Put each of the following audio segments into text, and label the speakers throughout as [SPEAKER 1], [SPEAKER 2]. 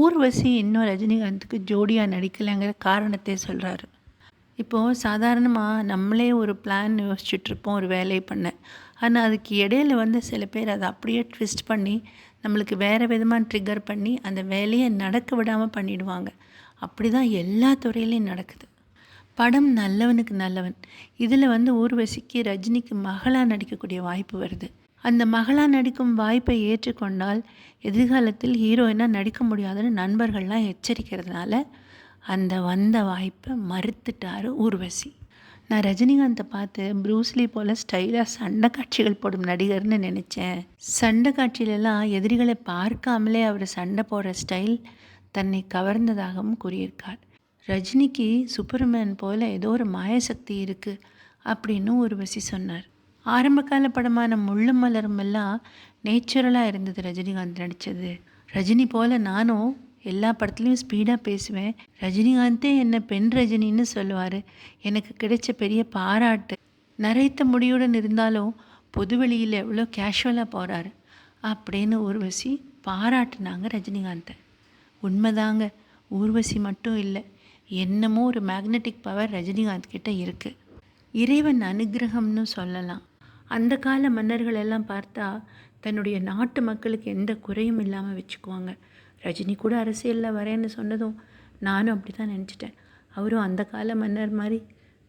[SPEAKER 1] ஊர்வசி இன்னும் ரஜினிகாந்துக்கு ஜோடியாக நடிக்கலைங்கிற காரணத்தை சொல்கிறாரு இப்போது சாதாரணமாக நம்மளே ஒரு பிளான் யோசிச்சுட்ருப்போம் ஒரு வேலையை பண்ண. ஆனால் அதுக்கு இடையில வந்து சில பேர் அதை அப்படியே ட்விஸ்ட் பண்ணி நம்மளுக்கு வேறு விதமாக ட்ரிகர் பண்ணி அந்த வேலையை நடக்க விடாமல் பண்ணிடுவாங்க. அப்படி தான் எல்லா துறையிலையும் நடக்குது. படம் நல்லவனுக்கு நல்லவன். இதில் வந்து ஊர்வசிக்கு ரஜினிக்கு மகளாக நடிக்கக்கூடிய வாய்ப்பு வருது. அந்த மகளாக நடிக்கும் வாய்ப்பை ஏற்றுக்கொண்டால் எதிர்காலத்தில் ஹீரோயினாக நடிக்க முடியாதுன்னு நண்பர்கள்லாம் எச்சரிக்கிறதுனால அந்த வந்த வாய்ப்பை மறுத்துட்டார் ஊர்வசி. நான் ரஜினிகாந்தை பார்த்து ப்ரூஸ்லி போல் ஸ்டைலாக சண்டை காட்சிகள் போடும் நடிகர்னு நினச்சேன். சண்டை காட்சியிலலாம் எதிரிகளை பார்க்காமலே அவர் சண்டை போடுற ஸ்டைல் தன்னை கவர்ந்ததாகவும் கூறியிருக்கார். ரஜினிக்கு சூப்பர்மேன் போல் ஏதோ ஒரு மாயசக்தி இருக்குது அப்படின்னு ஊர்வசி சொன்னார். ஆரம்பகால படமான முள்ளும் மலரும் எல்லாம் நேச்சுரலாக இருந்தது. ரஜினிகாந்த் நடித்தது ரஜினி போல் நானும் எல்லா படத்துலையும் ஸ்பீடாக பேசுவேன். ரஜினிகாந்தே என்னை பெண் ரஜினின்னு சொல்லுவார். எனக்கு கிடைச்ச பெரிய பாராட்டு. நரைத்த முடியுடன் இருந்தாலும் பொதுவெளியில் எவ்வளோ கேஷுவலாக போகிறாரு அப்படின்னு ஊர்வசி பாராட்டுனாங்க ரஜினிகாந்தை. உண்மைதாங்க ஊர்வசி மட்டும் இல்லை என்னமோ ஒரு மேக்னெட்டிக் பவர் ரஜினிகாந்த் கிட்டே இருக்குது இறைவன் அனுகிரகம்னு சொல்லலாம். அந்த கால மன்னர்கள் எல்லாம் பார்த்தா தன்னுடைய நாட்டு மக்களுக்கு எந்த குறையும் இல்லாமல் வச்சுக்குவாங்க. ரஜினி கூட அரசியலில் வரேன்னு சொன்னதும் நானும் அப்படி தான் நினச்சிட்டேன். அவரும் அந்த கால மன்னர் மாதிரி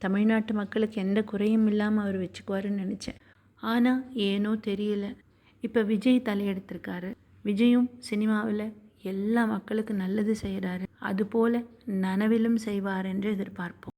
[SPEAKER 1] தமிழ்நாட்டு மக்களுக்கு எந்த குறையும் இல்லாமல் அவர் வச்சுக்குவாருன்னு நினச்சேன். ஆனால் ஏனோ தெரியல. இப்போ விஜய் தலையெடுத்திருக்காரு. விஜயும் சினிமாவில் எல்லா மக்களுக்கும் நல்லது செய்கிறாரு அதுபோல் நனவிலும் செய்வார் என்று எதிர்பார்ப்போம்.